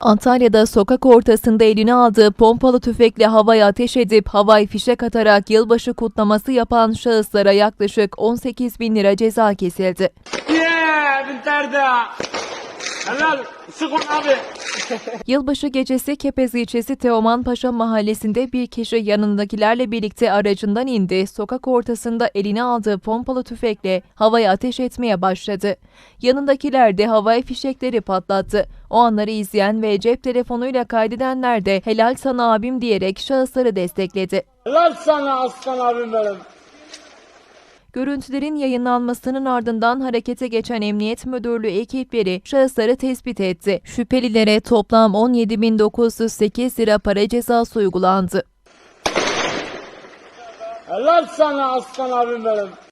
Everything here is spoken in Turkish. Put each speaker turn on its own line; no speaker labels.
Antalya'da sokak ortasında eline aldığı pompalı tüfekle havaya ateş edip havai fişek atarak yılbaşı kutlaması yapan şahıslara yaklaşık 18 bin lira ceza kesildi.
Yeah. Helal. Sık onu abi.
Yılbaşı gecesi Kepez ilçesi Teoman Paşa mahallesinde bir kişi yanındakilerle birlikte aracından indi, sokak ortasında eline aldığı pompalı tüfekle havaya ateş etmeye başladı. Yanındakiler de havai fişekleri patlattı. O anları izleyen ve cep telefonuyla kaydedenler de helal sana abim diyerek şahısları destekledi.
Helal sana aslan abim benim.
Görüntülerin yayınlanmasının ardından harekete geçen Emniyet Müdürlüğü ekipleri şahısları tespit etti. Şüphelilere toplam 17.908 lira para cezası uygulandı.
Helal sana aslan abim benim.